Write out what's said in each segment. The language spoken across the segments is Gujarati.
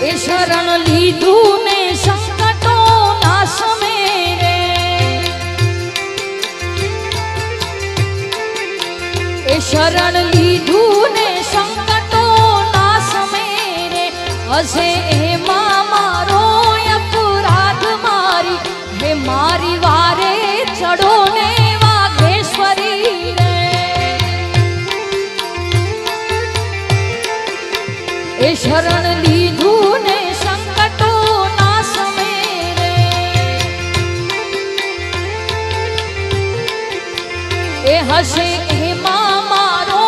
એ શરણ લીધું ને સંકટો નાશ મેરે. એ શરણ લીધું ને સંકટો નાશ મેરે. હશે એ હશે એમાં મારો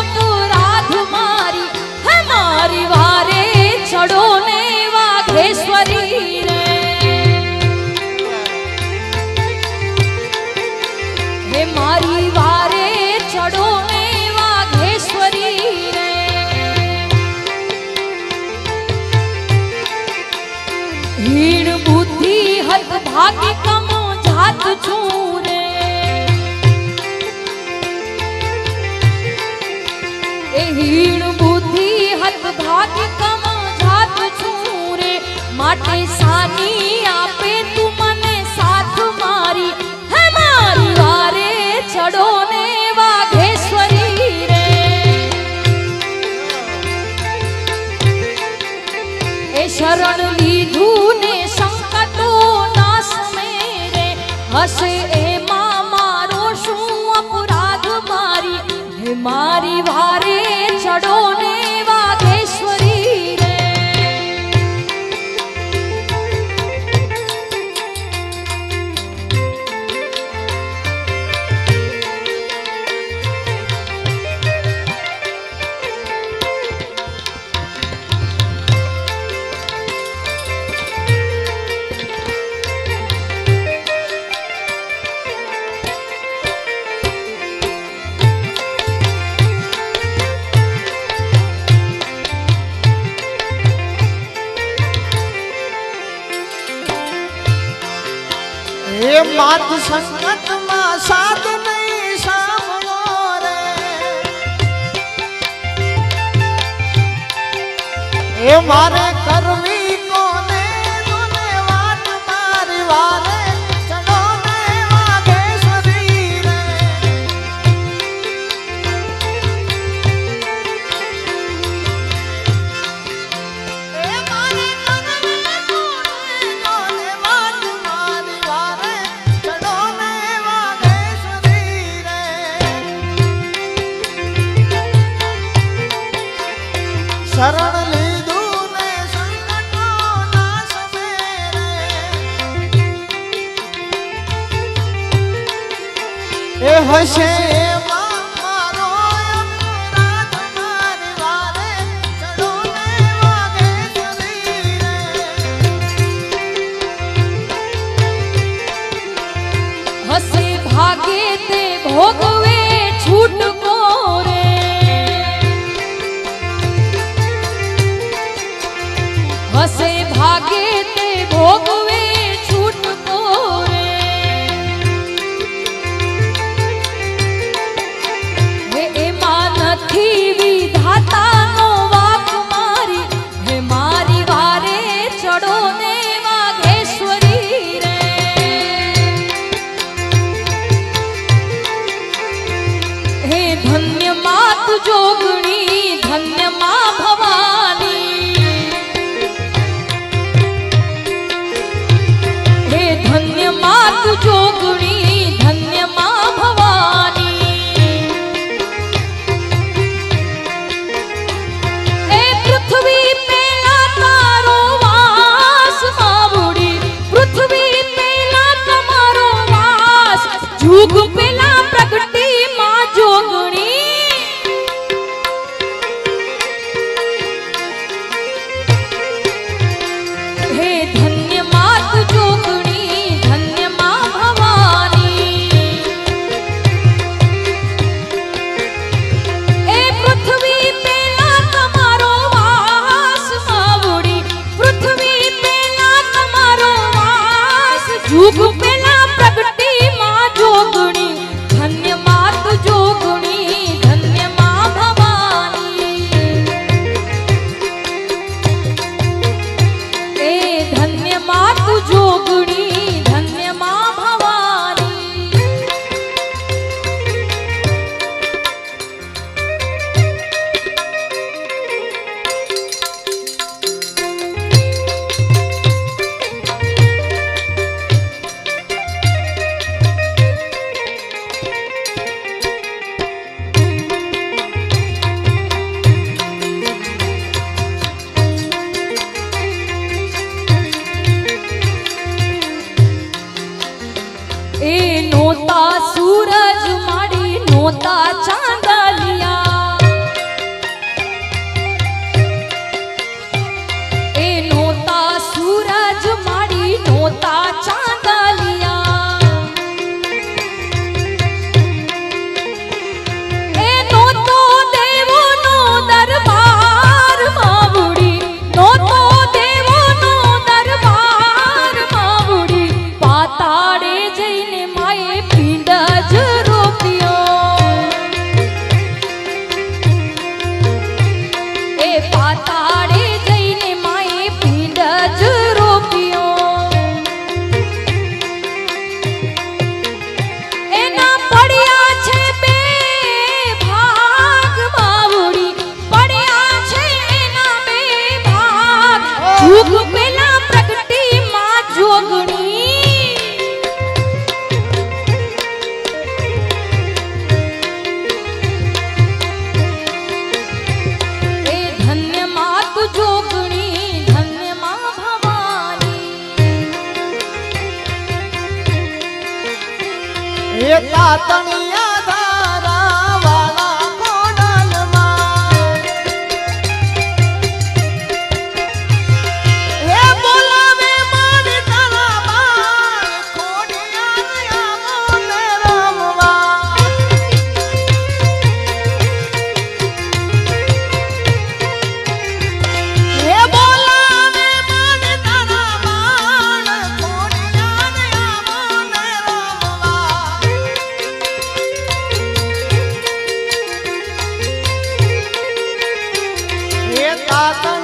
અપરાધ મારી. હે મારી વારે, ચડો ને વાઘેશ્વરી રે. હે મારી વારે, ચડો ને વાઘેશ્વરી રે. હીણ બુદ્ધિ હત ભાગ્ય કમો જાત છું હીણ બુદ્ધિ હત ભાગ્ય કમો જાત છું રે. માટે સાની આપે તું મને સાથ મારી. હે મારી વારે ચડો ને વાઘેશ્વરી રે. એ શરણ લીધું ને સંકટો નાશ રે. હશે ચડો માત સંકટમાં સાધ નહીં સાંભળો રે. એ મારે કરવી એ હશે ঢুকবে એ નોતા સૂરજ મારી નોતા ચાંદલિયા. পাতা એ તાતણિયા आता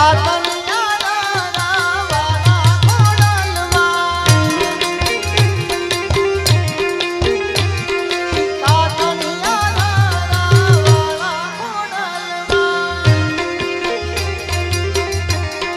बात